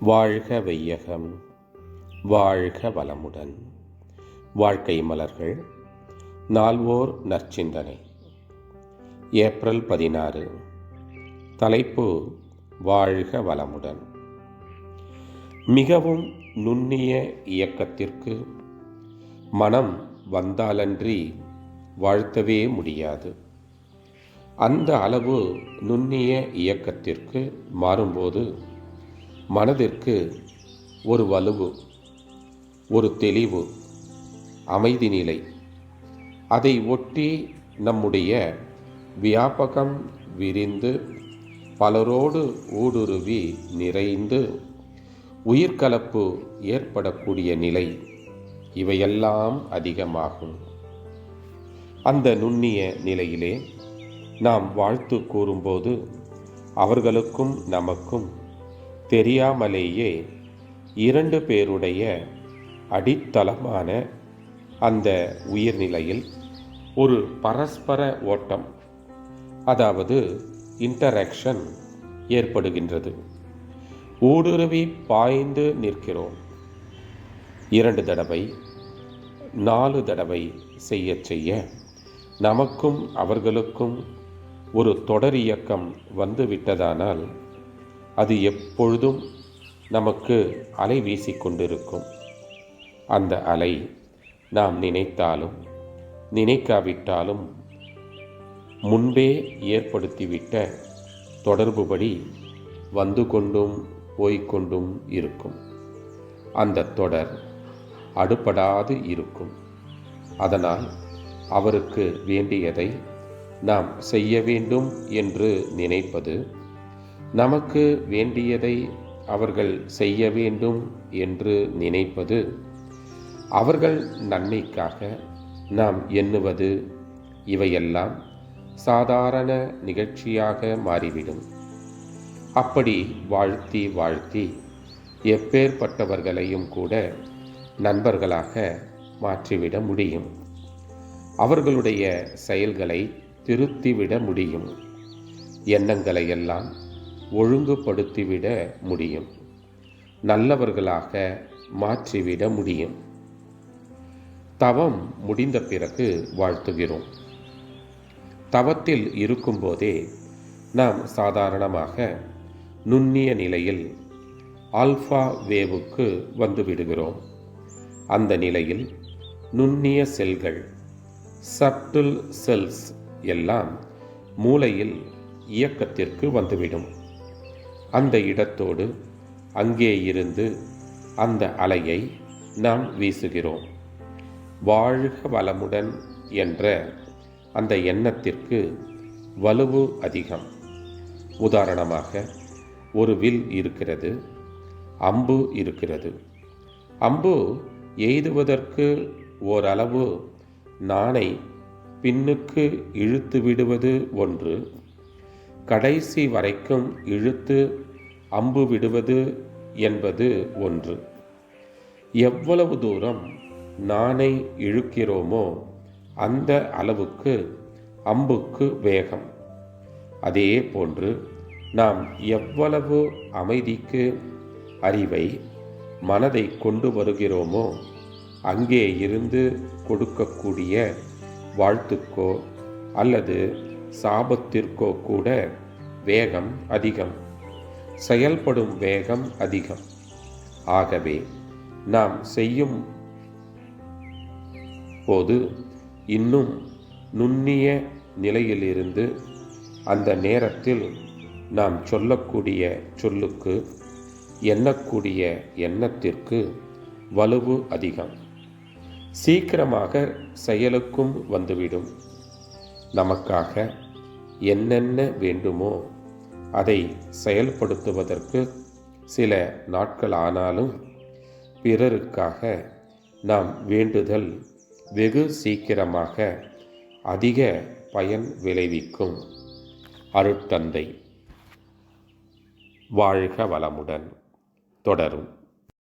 வாழ்க வையகம் வாழ்க வளமுடன். வாழ்க்கை மலர்கள் நால்வோர் நற்சிந்தனை. ஏப்ரல் பதினாறு தலைப்பு வாழ்க வளமுடன். மிகவும் நுண்ணிய இயக்கத்திற்கு மனம் வந்தாலன்றி வாழ்த்தவே முடியாது. அந்த அளவு நுண்ணிய இயக்கத்திற்கு மாறும்போது மனதிற்கு ஒரு வலுவு ஒரு தெளிவு அமைதி நிலை. அதை ஒட்டி நம்முடைய வியாபகம் விரிந்து பலரோடு ஊடுருவி நிறைந்து உயிர்கலப்பு ஏற்படக்கூடிய நிலை இவையெல்லாம் அதிகமாகும். அந்த நுண்ணிய நிலையிலே நாம் வாழ்த்து கூறும்போது அவர்களுக்கும் நமக்கும் தெரியாமலேயே இரண்டு பேருடைய அடித்தளமான அந்த உயிர்நிலையில் ஒரு பரஸ்பர ஓட்டம் அதாவது இன்டராக்ஷன் ஏற்படுகின்றது. ஊடுருவி பாய்ந்து நிற்கிறோம். இரண்டு தடவை நாலு தடவை செய்ய செய்ய நமக்கும் அவர்களுக்கும் ஒரு தொடர் இயக்கம் வந்து விட்டதானால் அது எப்பொழுதும் நமக்கு அலை வீசிக்கொண்டிருக்கும். அந்த அலை நாம் நினைத்தாலும் நினைக்காவிட்டாலும் முன்பே ஏற்படுத்திவிட்ட தொடர்புபடி வந்து கொண்டும் போய்கொண்டும் இருக்கும். அந்த தொடர் அடுபடாது இருக்கும். அதனால் அவருக்கு வேண்டியதை நாம் செய்ய வேண்டும் என்று நினைப்பது நமக்கு வேண்டியதை அவர்கள் செய்ய வேண்டும் என்று நினைப்பது அவர்கள் நன்மைக்காக நாம் எண்ணுவது இவையெல்லாம் சாதாரண நிகழ்ச்சியாக மாறிவிடும். அப்படி வாழ்த்தி வாழ்த்தி எப்பேற்பட்டவர்களையும் கூட நண்பர்களாக மாற்றிவிட முடியும். அவர்களுடைய செயல்களை திருத்திவிட முடியும். எண்ணங்களை எல்லாம் ஒழுங்குபடுத்திவிட முடியும். நல்லவர்களாக மாற்றிவிட முடியும். தவம் முடிந்த பிறகு வாழ்த்துகிறோம். தவத்தில் இருக்கும்போதே நாம் சாதாரணமாக நுண்ணிய நிலையில் ஆல்ஃபா வேவுக்கு வந்து விடுகிறோம் அந்த நிலையில் நுண்ணிய செல்கள் சப்டில் செல்ஸ் எல்லாம் மூளையில் இயக்கத்திற்கு வந்துவிடும். அந்த இடத்தோடு அங்கே இருந்து அந்த அலையை நாம் வீசுகிறோம். வாழ்க வளமுடன் என்ற அந்த எண்ணத்திற்கு வலுவு அதிகம். உதாரணமாக ஒரு வில் இருக்கிறது அம்பு இருக்கிறது. அம்பு எய்துவதற்கு ஓரளவு நாணை பின்னுக்கு இழுத்து விடுவது ஒன்று கடைசி வரைக்கும் இழுத்து அம்பு விடுவது என்பது ஒன்று. எவ்வளவு தூரம் நானை இழுக்கிறோமோ அந்த அளவுக்கு அம்புக்கு வேகம். அதே போன்று நாம் எவ்வளவு அமைதிக்கு அறிவை மனதை கொண்டு வருகிறோமோ அங்கே இருந்து கொடுக்கக்கூடிய வாழ்த்துக்கோ அல்லது சாபத்திற்கோ கூட வேகம் அதிகம். செயல்படும் வேகம் அதிகம். ஆகவே நாம் செய்யும் போது இன்னும் நுண்ணிய நிலையிலிருந்து அந்த நேரத்தில் நாம் சொல்லக்கூடிய சொல்லுக்கு எண்ணக்கூடிய எண்ணத்திற்கு வலுவு அதிகம். சீக்கிரமாக செயலுக்கும் வந்துவிடும். நமக்காக என்னென்ன வேண்டுமோ அதை செயல்படுத்துவதற்கு சில நாட்கள் ஆனாலும் பிறருக்காக நாம் வேண்டுதல் வெகு சீக்கிரமாக அதிக பயன் விளைவிக்கும். அருட்தந்தை. வாழ்க வளமுடன். தொடரும்.